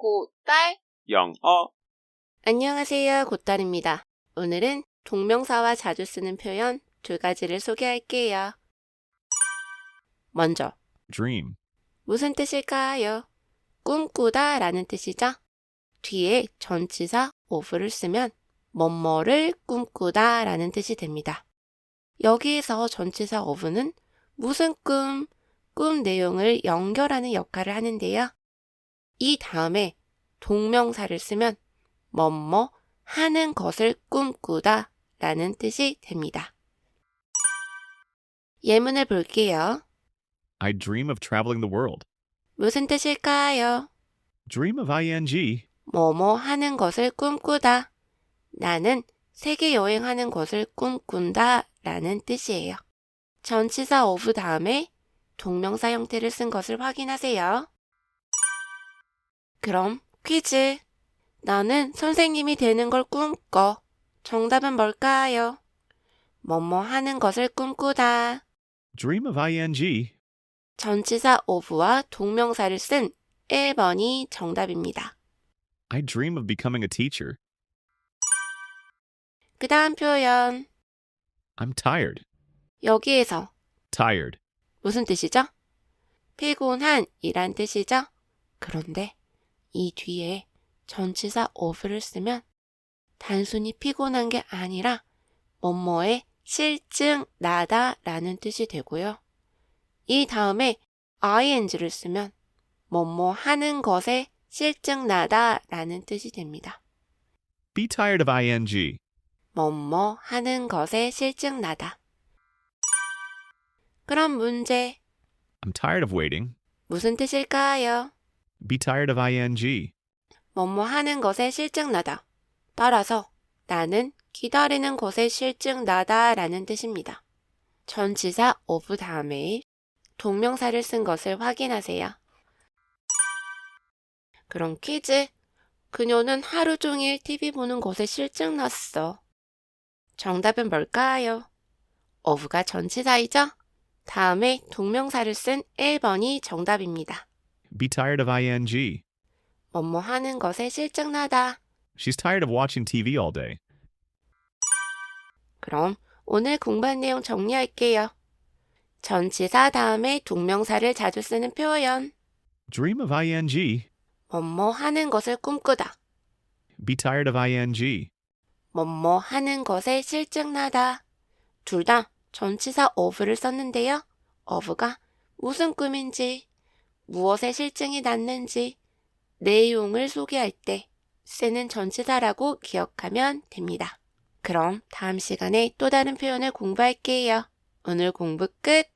고딸 영어 안녕하세요. 곧달입니다. 오늘은 동명사와 자주 쓰는 표현 두 가지를 소개할게요. 먼저, dream, 무슨 뜻일까요? 꿈꾸다 라는 뜻이죠. 뒤에 전치사 of를 쓰면 뭐뭐를 꿈꾸다 라는 뜻이 됩니다. 여기에서 전치사 of는 무슨 꿈, 꿈 내용을 연결하는 역할을 하는데요. 이 다음에 동명사를 쓰면 뭐뭐 하는 것을 꿈꾸다 라는 뜻이 됩니다. 예문을 볼게요. I dream of traveling the world. 무슨 뜻일까요? Dream of ing, 뭐뭐 하는 것을 꿈꾸다. 나는 세계 여행하는 것을 꿈꾼다 라는 뜻이에요. 전치사 of 다음에 동명사 형태를 쓴 것을 확인하세요. 그럼 퀴즈. 나는 선생님이 되는 걸 꿈꿔. 정답은 뭘까요? 뭐뭐 하는 것을 꿈꾸다. dream of ing, 전치사 of와 동명사를 쓴 1번이 정답입니다. I dream of becoming a teacher. 그 다음 표현. I'm tired. 여기에서 Tired. 무슨 뜻이죠? 피곤한 이란 뜻이죠? 그런데 이 뒤에 전치사 of를 쓰면 단순히 피곤한 게 아니라 뭐뭐에 실증 나다 라는 뜻이 되고요. 이 다음에 ing를 쓰면 뭐뭐 하는 것에 실증 나다 라는 뜻이 됩니다. Be tired of ing. 뭐뭐 하는 것에 실증 나다. 그럼 문제. I'm tired of waiting. 무슨 뜻일까요? Be tired of ing. 뭐뭐 하는 것에 실증나다. 따라서 나는 기다리는 것에 실증나다 라는 뜻입니다. 전치사 of 다음에 동명사를 쓴 것을 확인하세요. 그럼 퀴즈. 그녀는 하루 종일 TV 보는 것에 실증났어. 정답은 뭘까요? of가 전치사이죠? 다음에 동명사를 쓴 1번이 정답입니다. Be tired of ing. 뭐뭐 하는 것에 실증나다. She's tired of watching TV all day. 그럼 오늘 공부한 내용 정리할게요. 전치사 다음에 동명사를 자주 쓰는 표현. Dream of ing. 뭐뭐 하는 것을 꿈꾸다. Be tired of ing. 뭐뭐 하는 것에 실증나다. 둘 다 전치사 of를 썼는데요. of가 무슨 꿈인지, 무엇에 실증이 났는지, 내용을 소개할 때 쓰는 전치사라고 기억하면 됩니다. 그럼 다음 시간에 또 다른 표현을 공부할게요. 오늘 공부 끝!